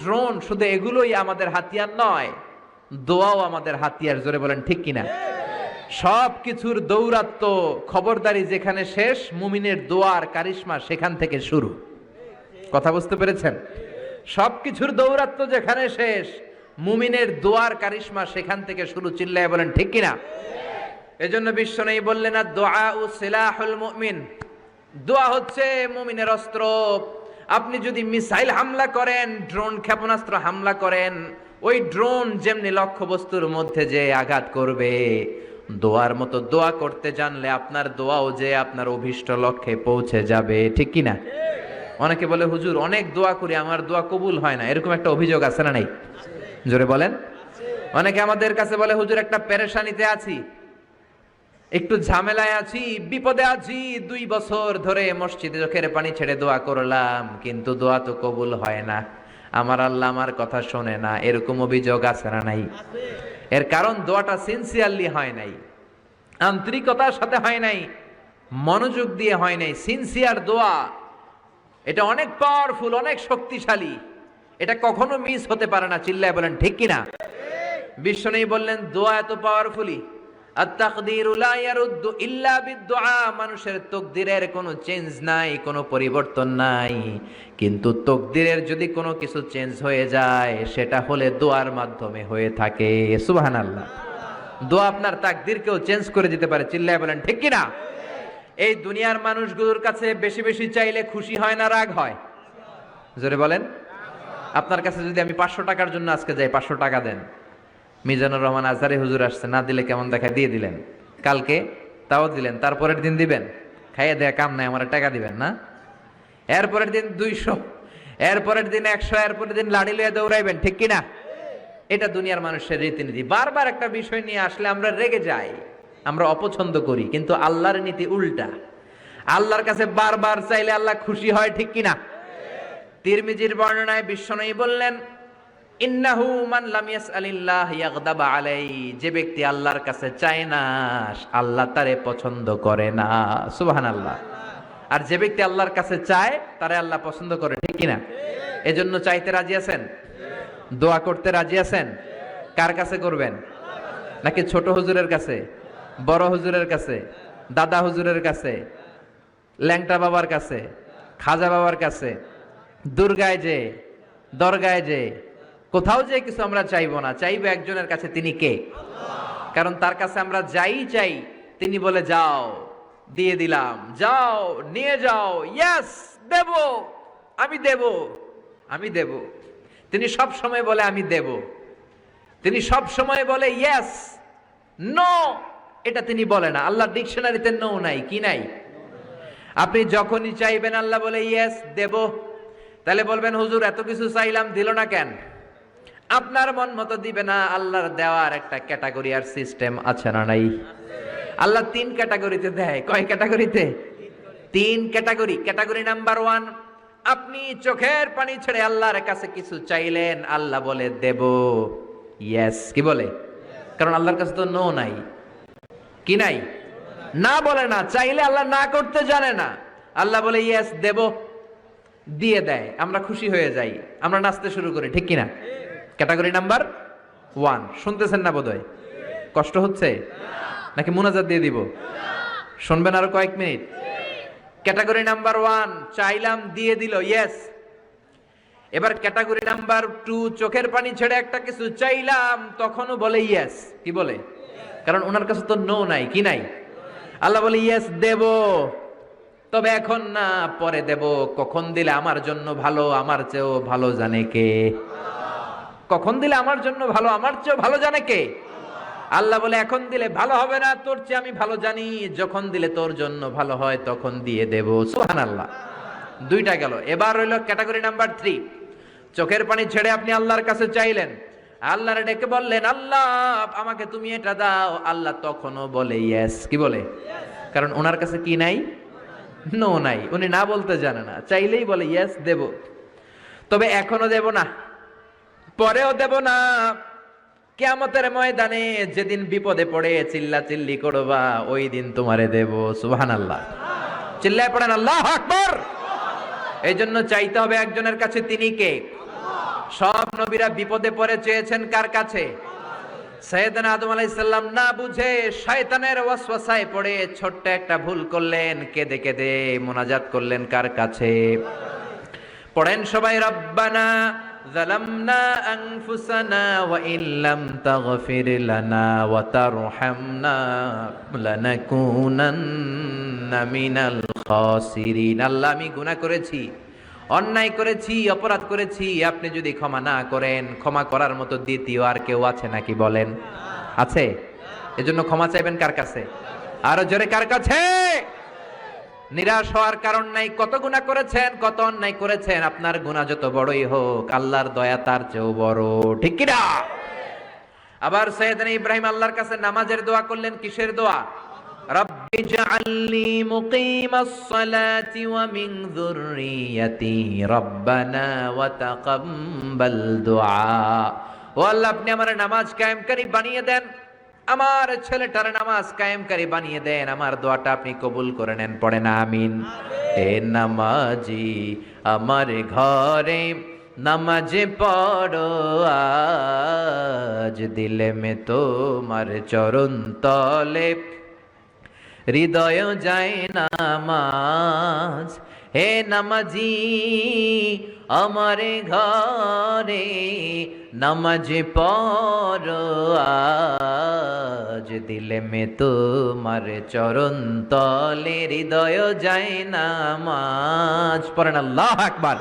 Drone শুধু এগুলোই আমাদের হাতিয়ার নয়, দোয়াও আমাদের হাতিয়ার, জোরে বলেন, ঠিক কিনা? সব কিছুর দৌরাত্ম খবরদারি যেখানে শেষ, মুমিনের দোয়ার কারিশমা সেখান থেকে শুরু। কথা বুঝতে পেরেছেন? সব কিছুর দৌরাত্ম যেখানে শেষ, মুমিনের দোয়ার কারিশমা সেখান থেকে শুরু, চিল্লায় বলেন, ঠিক কিনা? এজন্য বিশ্ব নেই বললেন না দোয়া ও সিলাহুল মুমিন। দোয়া হচ্ছে মুমিনের অস্ত্র। আপনি যদি মিসাইল হামলা করেন, ড্রোন ক্ষেপণাস্ত্র হামলা করেন, ওই ড্রোন যেমনি লক্ষ্য বস্তুর মধ্যে যে আঘাত করবে, দোয়ার মতো দোয়া করতে জানলে আপনার দোয়াও যে আপনার অভীষ্ট লক্ষ্যে পৌঁছে যাবে, ঠিক কি না? অনেকে বলে, হুজুর, অনেক দোয়া করি, আমার দোয়া কবুল হয় না। এরকম একটা অভিযোগ আছে না নাই? জোরে বলেন। অনেকে আমাদের কাছে বলে, হুজুর, একটা পেরেশানিতে আছি। একটু ঝামেলায় আছি বিপদে আছি। দুই বছর ধরে মসজিদে চোখের পানি ছেড়ে দোয়া করলাম কিন্তু দোয়া তো কবুল হয় না। আমার আল্লাহ আমার কথা শোনে না এরকম অভিযোগ আছে না নাই? এর কারণ দোয়াটা সিনসিয়ারলি হয় নাই। আন্তরিকতার সাথে হয় নাই। মনোযোগ দিয়ে হয় নাই। সিনসিয়ার দোয়া এটা অনেক পাওয়ারফুল অনেক শক্তিশালী। এটা কখনো মিস হতে পারে না। চিল্লায় বলেন ঠিক কিনা? বিশ্ব নেই বললেন দোয়া এত পাওয়ারফুলি মানুষের তকদিরের কোনো চেঞ্জ নাই, কোনো পরিবর্তন নাই। কিন্তু তকদিরের যদি কোনো কিছু চেঞ্জ হয়ে যায়, সেটা হলে দোয়ার মাধ্যমে হয়ে থাকে। সুবাহান আল্লাহ দোয়া আপনার তাকদিরকেও চেঞ্জ করে দিতে পারে। চিল্লায় বলেন, ঠিক কিনা? এই দুনিয়ার মানুষগুলোর কাছে বেশি বেশি চাইলে খুশি হয় না, রাগ হয়? জোরে বলেন। আপনার কাছে যদি আমি পাঁচশো টাকার জন্য আজকে যাই, পাঁচশো টাকা দেন। মিজানুর রহমান আজহারি হুজুর আসছে, না দিলে কেমন দেখায়? দিয়ে দিলেন। কালকে তাও দিলেন, তারপরের দিন দিবেন? খাইয়ে দেয়া কাম নাই, আমার টাকা দিবেন না? এরপরের দিন দুইশো, এরপরের দিন একশো, এরপরের দিন লাড়ি লইয়া দৌড়াইবেন, ঠিক কিনা? এটা দুনিয়ার মানুষের রীতিনীতি। বারবার একটা বিষয় নিয়ে আসলে আমরা রেগে যাই, আমরা অপছন্দ করি, কিন্তু আল্লাহর নীতি উল্টা। আল্লাহর কাছে বারবার চাইলে আল্লাহ খুশি হয়, ঠিক কিনা? তিরমিজির বর্ণনায় বিশ্বনয়ী বললেন আলাই। যে ব্যক্তি আল্লাহর কাছে চায় না, আল্লাহ তারে পছন্দ করে না। সুবহানাল্লাহ। আর যে ব্যক্তি আল্লাহর কাছে চায়, তারে আল্লাহ পছন্দ করে, ঠিক কিনা? এজন্য চাইতে রাজি আছেন? দোয়া করতে রাজি আছেন? কার কাছে করবেন? নাকি ছোট হুজুরের কাছে? বড় হুজুরের কাছে? দাদা হুজুরের কাছে? ল্যাংটা বাবার কাছে? খাজা বাবার কাছে? দুর্গায় যে, দরগায় যে কোথাও যে কিছু আমরা চাইব না, চাইব একজনের কাছে তিনি কে? কারণ তার কাছে আমরা যাই চাই, তিনি বলে, যাও, দিয়ে দিলাম, যাও, নিয়ে যাও ইয়েস দেব, আমি দেব আমি দেব। তিনি সব সময় বলে, আমি দেব। তিনি সব সময় বলে ইয়েস নো এটা তিনি বলে না। আল্লাহ ডিকশনারিতে নো নাই, কি নাই? আপনি যখনই চাইবেন, আল্লাহ বলে ইয়েস দেব। তাহলে বলবেন, হুজুর, এত কিছু চাইলাম, দিল না কেন? আপনার মন মতো দিবে না, আল্লাহর দেওয়ার একটা ক্যাটাগরি আর সিস্টেম আছে না নাই? আল্লাহ তিন ক্যাটাগরিতে দেয়। কয় ক্যাটাগরিতে তিন ক্যাটাগরি ক্যাটাগরি নাম্বার ওয়ান আপনি চোখের পানি ছেড়ে আল্লাহর কাছে কিছু চাইলেন, আল্লাহ বলে, দেব। ইয়েস কি বলে? কারণ আল্লাহর কাছে তো নো নাই। কি নাই? না বলে না, চাইলে আল্লাহ না করতে জানে না। আল্লাহ বলে ইয়েস দেব। দিয়ে দেয়। আমরা খুশি হয়ে যাই। আমরা নাচতে শুরু করি, ঠিক কিনা? Category number one. শুনতেছেন না বোধহয়? কষ্ট হচ্ছে? নাকি মোনাজাত দিয়ে দিব? শুনবেন আরও কয়েক মিনিট। ক্যাটাগরি নাম্বার ওয়ান, চাইলাম দিয়ে দিল ইয়েস এবার ক্যাটাগরি নাম্বার টু, চোখের পানি ছেড়ে একটা কিছু চাইলাম, তখনও বলে ইয়েস কি বলে? কারণ ওনার কাছে তো নো নাই, কি নাই? আল্লাহ বলে ইয়েস দেব। তবে এখন না, পরে দেব। কখন দিলে আমার জন্য ভালো, আমার চেয়েও ভালো জানে কে? কখন দিলে আমার জন্য ভালো? আমার চেয়েও ভালো জানে কে? আল্লাহ বলে, এখন দিলে ভালো হবে না, তোর চেয়ে আমি ভালো জানি। যখন দিলে তোর জন্য ভালো হয়, তখন দিয়ে দেব। সুহান আল্লাহ দুইটা গেল। এবার হইল ক্যাটাগরি নাম্বার থ্রি। চোখের পানি ছেড়ে আপনি আল্লাহর কাছে চাইলেন। আল্লাহর ডেকে বললেন, আল্লাহ, আমাকে তুমি এটা দাও। আল্লাহ তখনও বলে ইয়েস কি বলে? কারণ ওনার কাছে কি নাই? নো নাই। উনি না বলতে জানে না। চাইলেই বলে ইয়েস দেব। তবে এখনও দেব না। পরেও দেব না। কেয়ামতের ময়দানে যেদিন বিপদে পড়ে চিল্লা চিল্লি করবা, ওই দিন তোমারে দেব। সুহান আল্লাহ চিল্লায় পড়েন, আল্লাহ আকবর। এই জন্য চাইতে হবে একজনের কাছে তিনি কে? সব নবীরা বিপদে পড়ে চেয়েছেন কার কাছে? সৈয়দনা আদম আলাইসাল্লাম না বুঝে শয়তানের ওয়াসওয়াসায় পড়ে ছোট্ট একটা ভুল করলেন, কেঁদে কেঁদে মোনাজাত করলেন কার কাছে? পড়েন সবাই, রব্বানা ظلمنا أنفسنا وإن لم تغفر لنا وترحمنا لنكونن من الخاسرين আল্লাহ আমি গুনাহ করেছি অন্যায় করেছি অপরাধ করেছি আপনি যদি ক্ষমা না করেন ক্ষমা করার মতো দ্বিতীয় আর কেউ আছে নাকি বলেন আছে এজন্য ক্ষমা চাইবেন কার কাছে আরো জোরে কার কাছে নিরাশ হওয়ার কারণ নাই, কত গুণা করেছেন, কত অন্যায় করেছেন, আপনার গুণা যত বড়ই হোক, আল্লাহর দয়া তার চেয়েও বড়, ঠিক কিনা? আবার সৈয়দনা ইব্রাহিম আল্লাহর কাছে নামাজের দোয়া করলেন, কিসের দোয়া? রব্বি জাআলনি মুকিমাস সালাতি ওয়া মিন যুররিয়াতি রব্বানা ওয়া তাকাব্বাল দুআ। ও আল্লাহ, আপনি আমার নামাজ কায়েমকারী বানিয়ে দেন। আমার ছেলেটার নামাজ কায়েমকারী বানিয়ে দেন। আমার দোয়াটা আপনি কবুল করে নেন পড়েন আমিন। এ নামাজি আমার ঘরে নামাজে পড়ো আজ দিলে মে তোমার চরণ তলে। হৃদয় যায় নামাজ হে নামাজি, আমারে ঘরে নামাজ পর আজ দিলে মে তোমার চরণ তলে, হৃদয় যায় নামাজ। পড়েন আল্লাহ আকবার।